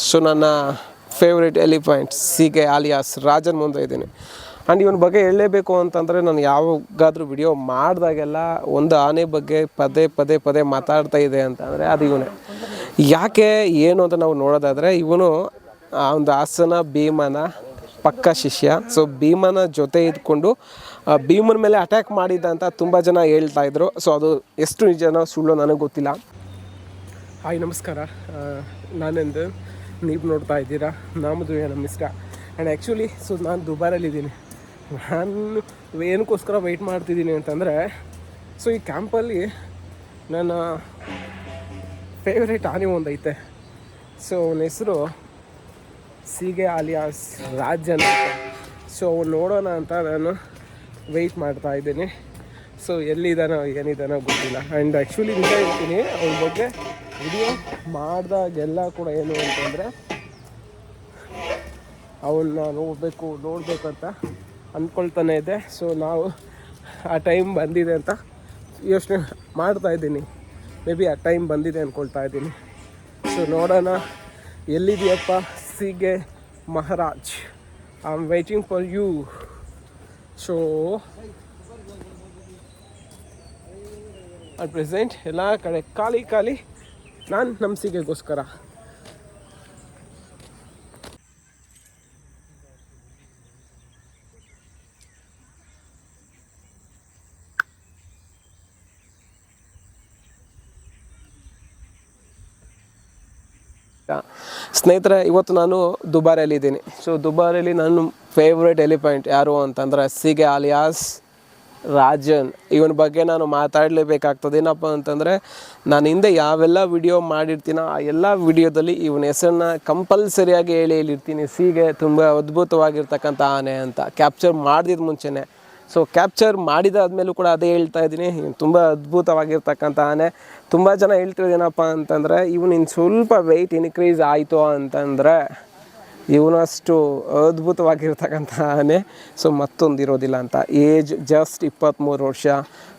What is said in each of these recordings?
So ನನ್ನ favourite elephant ಸೀಗೆ alias Rajan ಮುಂದೆ ಇದ್ದೀನಿ. ಆ್ಯಂಡ್ ಇವನ ಬಗ್ಗೆ ಹೇಳಲೇಬೇಕು ಅಂತಂದರೆ ನಾನು ಯಾವಾಗಾದರೂ ವಿಡಿಯೋ ಮಾಡಿದಾಗೆಲ್ಲ ಒಂದು ಆನೆ ಬಗ್ಗೆ ಪದೇ ಪದೇ ಪದೇ ಮಾತಾಡ್ತಾ ಇದೆ ಅಂತಂದರೆ ಅದು ಇವನೇ. ಯಾಕೆ, ಏನು ಅಂತ ನಾವು ನೋಡೋದಾದರೆ ಇವನು ಆ ಒಂದು ಹಾಸನ, ಭೀಮನ ಪಕ್ಕ ಶಿಷ್ಯ. ಸೊ ಭೀಮನ ಜೊತೆ ಇದ್ಕೊಂಡು ಭೀಮನ ಮೇಲೆ ಅಟ್ಯಾಕ್ ಮಾಡಿದ್ದ ಅಂತ ತುಂಬ ಜನ ಹೇಳ್ತಾ ಇದ್ರು. ಸೊ ಅದು ಎಷ್ಟು ನಿಜನೋ ಸುಳ್ಳು ನನಗೆ ಗೊತ್ತಿಲ್ಲ. ಹಾಯ್ ನಮಸ್ಕಾರ. ನಾನೆಂದು ನೀವು ನೋಡ್ತಾ ಇದ್ದೀರಾ? ನಮ್ಮದು ನಮ್ಮ ಇಷ್ಟ ಆ್ಯಂಡ್ ಆ್ಯಕ್ಚುಲಿ ಸೊ ನಾನು ದುಬಾರಲ್ಲಿದ್ದೀನಿ. ನಾನು ಏನಕ್ಕೋಸ್ಕರ ವೆಯ್ಟ್ ಮಾಡ್ತಿದ್ದೀನಿ ಅಂತಂದರೆ ಸೊ ಈ ಕ್ಯಾಂಪಲ್ಲಿ ನನ್ನ ಫೇವ್ರೇಟ್ ಆನೆ ಒಂದೈತೆ. ಸೊ ಅವನ ಹೆಸರು ಸೀಗೆ ಆಲಿಯಾಸ್ ರಾಜನ್ ಸೊ ಅವನು ನೋಡೋಣ ಅಂತ ನಾನು ವೆಯ್ಟ್ ಮಾಡ್ತಾ ಇದ್ದೀನಿ. ಸೊ ಎಲ್ಲಿದ್ದಾನೋ ಏನಿದ್ದಾನೋ ಗೊತ್ತಿಲ್ಲ. ಆ್ಯಂಡ್ ಆ್ಯಕ್ಚುಲಿ ನಿಜ ಹೇಳ್ತೀನಿ, ಅವ್ರ ಬಗ್ಗೆ ವಿಡಿಯೋ ಮಾಡಿದಾಗೆಲ್ಲ ಕೂಡ ಏನು ಅಂತಂದರೆ ಅವನ್ನ ನೋಡಬೇಕು ನೋಡಬೇಕು ಅಂತ ಅಂದ್ಕೊಳ್ತಾನೆ ಇದೆ. ಸೊ ನಾವು ಆ ಟೈಮ್ ಬಂದಿದೆ ಅಂತ ಯೋಚನೆ ಮಾಡ್ತಾ ಇದ್ದೀನಿ. ಮೇ ಬಿ ಆ ಟೈಮ್ ಬಂದಿದೆ ಅಂದ್ಕೊಳ್ತಾ ಇದ್ದೀನಿ. ಸೊ ನೋಡೋಣ, ಎಲ್ಲಿದೆಯಪ್ಪ ಸಿಗೆ Maharaj? I am waiting for you so at present ಎಲ್ಲ ಕಡೆ ಖಾಲಿ ಖಾಲಿ. ನಾನು ನಮ್ಮ ಸಿಗೆಗೋಸ್ಕರ ಸ್ನೇಹಿತರೆ, ಇವತ್ತು ನಾನು ದುಬಾರಿಯಲ್ಲಿ ಇದ್ದೀನಿ ಸೊ ದುಬಾರಿಯಲ್ಲಿ ನನ್ನ ಫೇವ್ರೆಟ್ ಎಲಿಫೆಂಟ್ ಯಾರು ಅಂತಂದ್ರೆ ಸಿಗೆ ಆಲಿಯಾಸ್ ರಾಜನ್, ಇವನ ಬಗ್ಗೆ ನಾನು ಮಾತಾಡಲೇಬೇಕಾಗ್ತದೆ. ಏನಪ್ಪ ಅಂತಂದರೆ, ನಾನು ಹಿಂದೆ ಯಾವೆಲ್ಲ ವಿಡಿಯೋ ಮಾಡಿರ್ತೀನೋ ಆ ಎಲ್ಲ ವಿಡಿಯೋದಲ್ಲಿ ಇವನ ಹೆಸರನ್ನ ಕಂಪಲ್ಸರಿಯಾಗಿ ಹೇಳಿ ಹೇಳಿರ್ತೀನಿ. ಸೀಗೆ ತುಂಬ ಅದ್ಭುತವಾಗಿರ್ತಕ್ಕಂಥ ಆನೆ ಅಂತ. ಕ್ಯಾಪ್ಚರ್ ಮಾಡಿದ ಮುಂಚೆನೇ. ಸೊ ಕ್ಯಾಪ್ಚರ್ ಮಾಡಿದಾದ್ಮೇಲೂ ಕೂಡ ಅದೇ ಹೇಳ್ತಾ ಇದ್ದೀನಿ. ತುಂಬ ಅದ್ಭುತವಾಗಿರ್ತಕ್ಕಂಥ ಆನೆ. ತುಂಬ ಜನ ಹೇಳ್ತಿರೋದು ಏನಪ್ಪ ಅಂತಂದರೆ ಇವನು ಸ್ವಲ್ಪ ವೆಯ್ಟ್ ಇನ್ಕ್ರೀಸ್ ಆಯಿತು ಅಂತಂದರೆ ಇವನಷ್ಟು ಅದ್ಭುತವಾಗಿರ್ತಕ್ಕಂಥ ಆನೆ. ಸೊ ಮತ್ತೊಂದು ಇರೋದಿಲ್ಲ ಅಂತ. ಏಜ್ ಜಸ್ಟ್ ಇಪ್ಪತ್ತ್ಮೂರು ವರ್ಷ.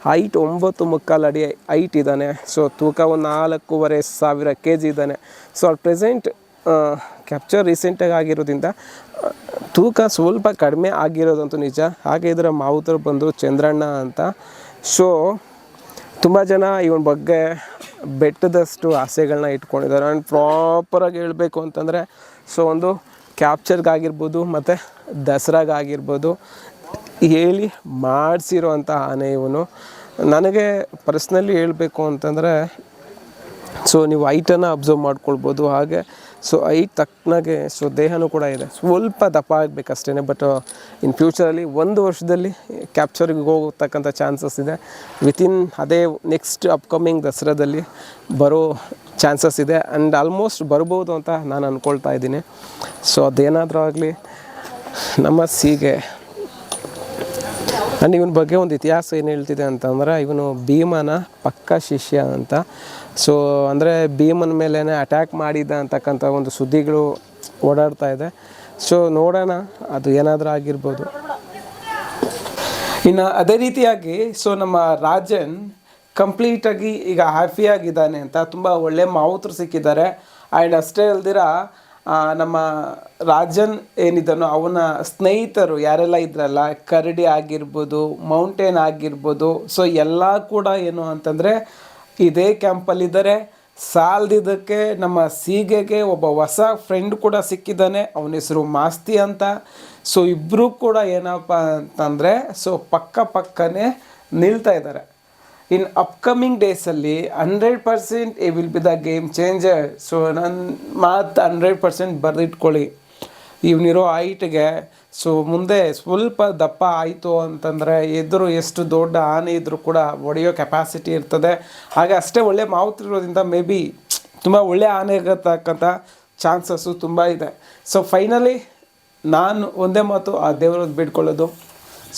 ಹೈಟ್ ಒಂಬತ್ತು ಮುಕ್ಕಾಲು ಅಡಿ ಹೈಟ್ ಇದ್ದಾನೆ. ಸೊ ತೂಕ ಒಂದು ನಾಲ್ಕೂವರೆ ಸಾವಿರ ಕೆ ಜಿ ಇದ್ದಾನೆ ಸೊ ಅಟ್ ಪ್ರೆಸೆಂಟ್ ಕ್ಯಾಪ್ಚರ್ ರೀಸೆಂಟಾಗಿ ಆಗಿರೋದ್ರಿಂದ ತೂಕ ಸ್ವಲ್ಪ ಕಡಿಮೆ ಆಗಿರೋದಂತೂ ನಿಜ. ಹಾಗೆ ಇದರ ಮಾವುತರು ಬಂದು ಚಂದ್ರಣ್ಣ ಅಂತ. ಸೊ ತುಂಬ ಜನ ಇವನ ಬಗ್ಗೆ ಬೆಟ್ಟದಷ್ಟು ಆಸೆಗಳನ್ನ ಇಟ್ಕೊಂಡಿದ್ದಾರೆ. ಆ್ಯಂಡ್ ಪ್ರಾಪರಾಗಿ ಹೇಳಬೇಕು ಅಂತಂದರೆ ಸೊ ಒಂದು ಕ್ಯಾಪ್ಚರ್ಗಾಗಿರ್ಬೋದು ಮತ್ತು ದಸರಾಗಾಗಿರ್ಬೋದು ಹೇಳಿ ಮಾಡಿಸಿರುವಂಥ ಆನೆ ಇವನು. ನನಗೆ ಪರ್ಸ್ನಲಿ ಹೇಳಬೇಕು ಅಂತಂದರೆ ಸೊ ನೀವು ಐಟನ್ನು ಅಬ್ಸರ್ವ್ ಮಾಡ್ಕೊಳ್ಬೋದು. ಹಾಗೆ ಸೊ ಐಟ್ ತಕ್ಕನಾಗೆ ಸೊ ದೇಹನೂ ಕೂಡ ಇದೆ. ಸ್ವಲ್ಪ ದಪ್ಪ ಆಗಬೇಕಷ್ಟೇ ಬಟ್ ಇನ್ ಫ್ಯೂಚರಲ್ಲಿ ಒಂದು ವರ್ಷದಲ್ಲಿ ಕ್ಯಾಪ್ಚರ್ಗೆ ಹೋಗ್ತಕ್ಕಂಥ ಚಾನ್ಸಸ್ ಇದೆ. ವಿತಿನ್ ಅದೇ ನೆಕ್ಸ್ಟ್ ಅಪ್ಕಮಿಂಗ್ ದಸರಾದಲ್ಲಿ ಬರೋ ಚಾನ್ಸಸ್ ಇದೆ ಆ್ಯಂಡ್ ಆಲ್ಮೋಸ್ಟ್ ಬರ್ಬೋದು ಅಂತ ನಾನು ಅಂದ್ಕೊಳ್ತಾ ಇದ್ದೀನಿ. ಸೊ ಅದೇನಾದರೂ ಆಗಲಿ ನಮ್ಮ ಸೀಗೆ ಆ್ಯಂಡ್ ಇವನ ಬಗ್ಗೆ ಒಂದು ಇತಿಹಾಸ ಏನು ಹೇಳ್ತಿದೆ ಅಂತಂದ್ರೆ ಇವನು ಭೀಮನ ಪಕ್ಕ ಶಿಷ್ಯ ಅಂತ. ಸೊ ಅಂದರೆ ಭೀಮನ ಮೇಲೇ ಅಟ್ಯಾಕ್ ಮಾಡಿದ್ದ ಅಂತಕ್ಕಂಥ ಒಂದು ಸುದ್ದಿಗಳು ಓಡಾಡ್ತಾ ಇದೆ. ಸೊ ನೋಡೋಣ, ಅದು ಏನಾದರೂ ಆಗಿರ್ಬೋದು. ಇನ್ನು ಅದೇ ರೀತಿಯಾಗಿ ಸೊ ನಮ್ಮ ರಾಜನ್ ಕಂಪ್ಲೀಟಾಗಿ ಈಗ ಹ್ಯಾಪಿಯಾಗಿದ್ದಾನೆ ಅಂತ ತುಂಬ ಒಳ್ಳೆ ಮಾವುತರು ಸಿಕ್ಕಿದ್ದಾರೆ. ಆ್ಯಂಡ್ ಅಷ್ಟೇ ಅಲ್ದಿರ ನಮ್ಮ ರಾಜನ್ ಏನಿದ್ದಾನೋ ಅವನ ಸ್ನೇಹಿತರು ಯಾರೆಲ್ಲ ಇದ್ರಲ್ಲ, ಕರಡಿ ಆಗಿರ್ಬೋದು, ಮೌಂಟೇನ್ ಆಗಿರ್ಬೋದು, ಸೊ ಎಲ್ಲ ಕೂಡ ಏನು ಅಂತಂದರೆ ಇದೇ ಕ್ಯಾಂಪಲ್ಲಿದ್ದಾರೆ. ಸಾಲ್ದಿದ್ದಕ್ಕೆ ನಮ್ಮ ಸೀಗೆಗೆ ಒಬ್ಬ ಹೊಸ ಫ್ರೆಂಡ್ ಕೂಡ ಸಿಕ್ಕಿದ್ದಾನೆ, ಅವನ ಹೆಸರು ಮಾಸ್ತಿ ಅಂತ. ಸೊ ಇಬ್ಬರೂ ಕೂಡ ಏನಪ್ಪ ಅಂತಂದರೆ, ಸೊ ಪಕ್ಕ ಪಕ್ಕನೇ ನಿಲ್ತಾ ಇದ್ದಾರೆ. ಇನ್ ಅಪ್ಕಮಿಂಗ್ ಡೇಸಲ್ಲಿ hundred percent he will be the game changer so ನನ್ನ ಮಾತು ಹಂಡ್ರೆಡ್ ಪರ್ಸೆಂಟ್ ಬರೆದಿಟ್ಕೊಳ್ಳಿ. ಇವನಿರೋ ಹೈಟ್ಗೆ. ಸೊ ಮುಂದೆ ಸ್ವಲ್ಪ ದಪ್ಪ ಆಯಿತು ಅಂತಂದರೆ ಎದುರು ಎಷ್ಟು ದೊಡ್ಡ ಆನೆ ಇದ್ದರೂ ಕೂಡ ಒಡೆಯೋ ಕೆಪಾಸಿಟಿ ಇರ್ತದೆ. ಹಾಗೆ ಅಷ್ಟೇ ಒಳ್ಳೆ ಮಾವುತಿರೋದ್ರಿಂದ ಮೇ ಬಿ ತುಂಬ ಒಳ್ಳೆ ಆನೆ ಆಗತಕ್ಕಂಥ ಚಾನ್ಸಸ್ಸು ತುಂಬ ಇದೆ. ಸೊ ಫೈನಲಿ ನಾನು ಒಂದೇ ಮಾತು ಆ ದೇವರದ್ದು ಬೇಡ್ಕೊಳ್ಳೋದು.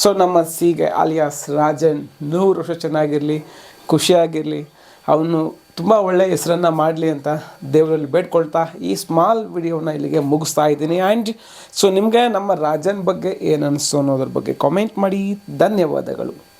ಸೊ ನಮ್ಮ ಸೀಗೆ ಆಲಿಯಾಸ್ ರಾಜನ್ ನೂರು ವರ್ಷ ಚೆನ್ನಾಗಿರಲಿ, ಖುಷಿಯಾಗಿರಲಿ, ಅವನು ತುಂಬ ಒಳ್ಳೆಯ ಹೆಸರನ್ನು ಮಾಡಲಿ ಅಂತ ದೇವರಲ್ಲಿ ಬೇಡ್ಕೊಳ್ತಾ ಈ ಸ್ಮಾಲ್ ವಿಡಿಯೋನ ಇಲ್ಲಿಗೆ ಮುಗಿಸ್ತಾ ಇದ್ದೀನಿ. ಆ್ಯಂಡ್ ಸೊ ನಿಮಗೆ ನಮ್ಮ ರಾಜನ್ ಬಗ್ಗೆ ಏನು ಅನ್ನಿಸ್ತು ಅನ್ನೋದ್ರ ಬಗ್ಗೆ ಕಾಮೆಂಟ್ ಮಾಡಿ. ಧನ್ಯವಾದಗಳು.